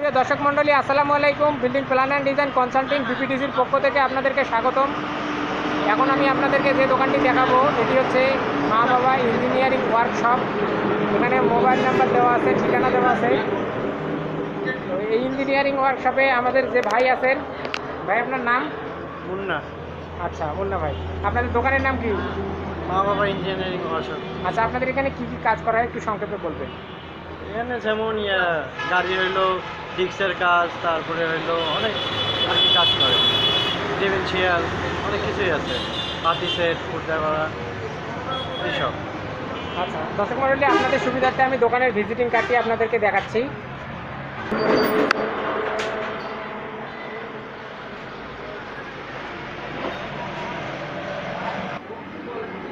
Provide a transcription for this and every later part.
প্রিয় দর্শক মণ্ডলী আসসালামু আলাইকুম। Building plan and design consulting বিপিডিসির পক্ষ থেকে আপনাদেরকে স্বাগতম। এখন আমি আপনাদেরকে যে দোকানটি দেখাবো এটি হচ্ছে মা বাবা ইঞ্জিনিয়ারিং ওয়ার্কশপ। এখানে মোবাইল নাম্বার দেওয়া আছে ঠিকানা দেওয়া আছে। এই ইঞ্জিনিয়ারিং ওয়ার্কশপে আমাদের যে ভাই আছেন ভাই আপনার নাম? মুন্না। আচ্ছা মুন্না ভাই। আপনাদের দোকানের নাম কি? মা বাবা ইঞ্জিনিয়ারিং ওয়ার্কশপ। আচ্ছা আপনাদের এখানে কি কি কাজ করা হয় একটু সংক্ষেপে বলবেন। এখানে যেমন গাড়ি হইল ডিক্সের কাজ, তারপরে হইল অনেক আর কি কাজ করে। টেবিল, চেয়ার, অনেক কিছুই আছে। পাতি সেট পূজা করা এইসব। আচ্ছা দর্শক মন্ডলী আপনাদের সুবিধার্থে আমি দোকানের ভিজিটিং কার্ডটি আপনাদেরকে দেখাচ্ছি।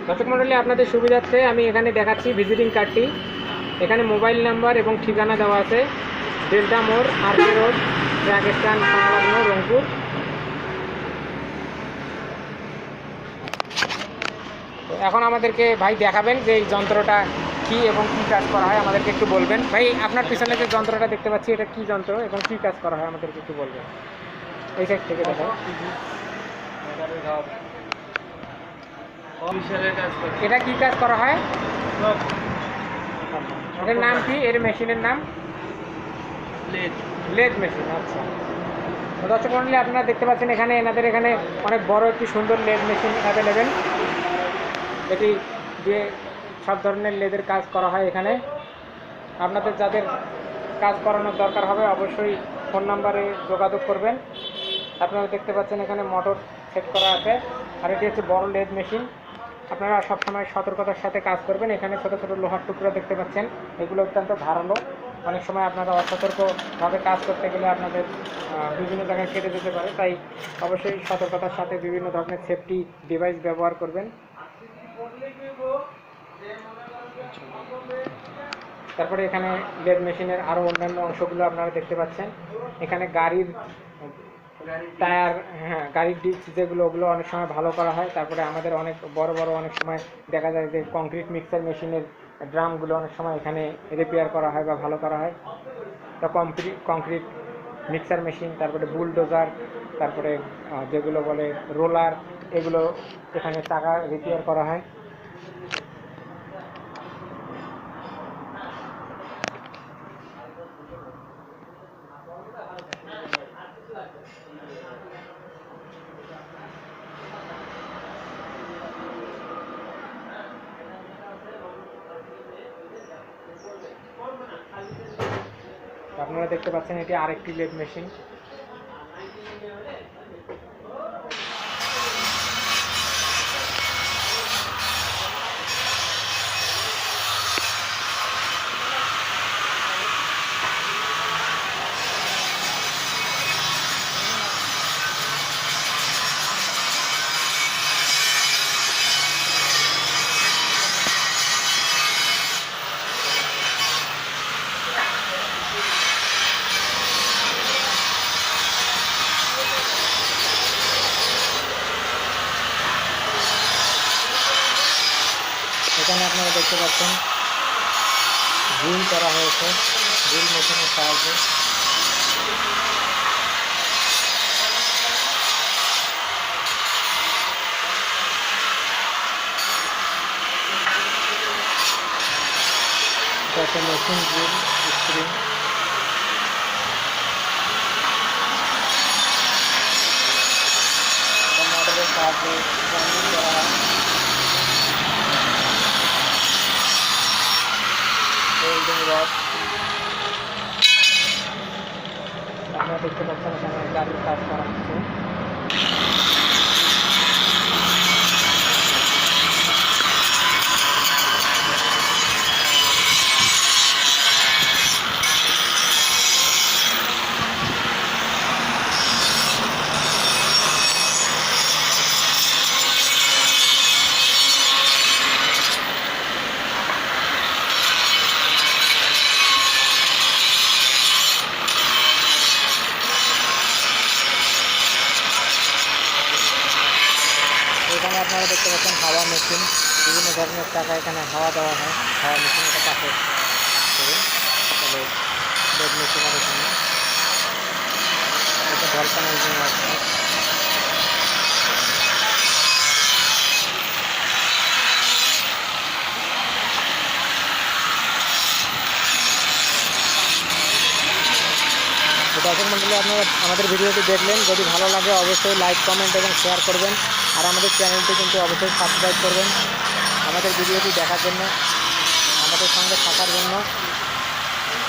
দর্শক মন্ডলী আপনাদের সুবিধার্থে আমি এখানে দেখাচ্ছি ভিজিটিং কার্ডটি। এখানে মোবাইল নাম্বার এবং ঠিকানা দেওয়া আছে। ডেল্টা মোড় আরকে রোড ট্র্যাক স্ট্যান্ড সংলগ্ন রংপুর। এখন আমাদেরকে ভাই দেখাবেন যে এই যন্ত্রটা কি এবং কি কাজ করা হয় আমাদেরকে একটু বলবেন। ভাই আপনার পিছনে যে যন্ত্রটা দেখতে পাচ্ছি এটা কি যন্ত্র এবং কি কাজ করা হয় আমাদেরকে একটু বলবেন। এই সাইড থেকে দেখো। এটা কি কাজ করা হয়? এটার নাম কি? এর মেশিনের নাম? লেদ মেশিন আচ্ছা। দর্শক মন্ডলী আপনারা দেখতে পাচ্ছেন এখানে, এনাদের এখানে অনেক বড় একটি সুন্দর লেদ মেশিন অ্যাভেলেবেল এটি দিয়ে সব ধরনের লেদের কাজ করা হয় এখানে। আপনাদের যাদের কাজ করানোর দরকার হবে, অবশ্যই ফোন নাম্বারে যোগাযোগ করবেন। আপনারা দেখতে পাচ্ছেন এখানে মোটর সেট করা আছে, আর এটি হচ্ছে বড় লেদ মেশিন। আপনারা সবসময় সতর্কতার সাথে কাজ করবেন। এখানে ছোট ছোট লোহার টুকরো দেখতে পাচ্ছেন, এগুলো অত্যন্ত ধারালো। অনেক সময় আপনারা অসতর্কভাবে কাজ করতে গেলে আপনাদের বিভিন্ন জায়গায় কেটে যেতে পারে। তাই অবশ্যই সতর্কতার সাথে বিভিন্ন ধরনের সেফটি ডিভাইস ব্যবহার করবেন। তারপরে এখানে লেদ মেশিনের আরও অন্যান্য অংশগুলো আপনারা দেখতে পাচ্ছেন। এখানে গাড়ির টায়ার হ্যাঁ গাড়ির ডিস্ক যেগুলো, ওগুলো অনেক সময় ভালো করা হয়। তারপরে আমাদের অনেক, বড় বড় অনেক সময় দেখা যায় যে কংক্রিট মিক্সার মেশিনের ড্রামগুলো অনেক সময় এখানে রিপেয়ার করা হয় বা ভালো করা হয়। তো কংক্রিট কংক্রিট মিক্সার মেশিন তারপরে বুলডোজার তারপরে যেগুলো বলে রোলার এগুলো এখানে টাকা রিপেয়ার করা হয়। আপনারা দেখতে পাচ্ছেন এটি আরেকটি লেদ মেশিন। আপনারা দেখতে পাচ্ছেন ড্রিল করা হয়েছে ড্রিল মেশিনের সাহায্যে এটা একটা মেশিন ড্রিল স্ক্রিন মোটরের সাহায্যে বন্ধ করা হয় রড আপনারা দেখতে পাচ্ছেন এখানে গাড়ির কাজ করা হচ্ছে এখানে আপনারা দেখতে পাচ্ছেন হাওয়া মেশিন। বিভিন্ন ধরনের টাকা এখানে হাওয়া দেওয়া হয়। হাওয়া মেশিন এটা পাশে বেড মেশিন আর এখানে ঝলকানোর জন্য আছে দর্শক মন্ডলী, আপনারা আমাদের ভিডিওটি দেখলেন। যদি ভালো লাগে, অবশ্যই লাইক কমেন্ট এবং শেয়ার করবেন। আর আমাদের চ্যানেলটি কিন্তু অবশ্যই সাবস্ক্রাইব করবেন আমাদের ভিডিওটি দেখার জন্য, আমাদের সঙ্গে থাকার জন্য।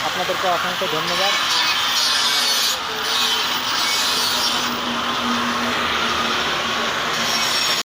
আপনাদেরকে অসংখ্য ধন্যবাদ।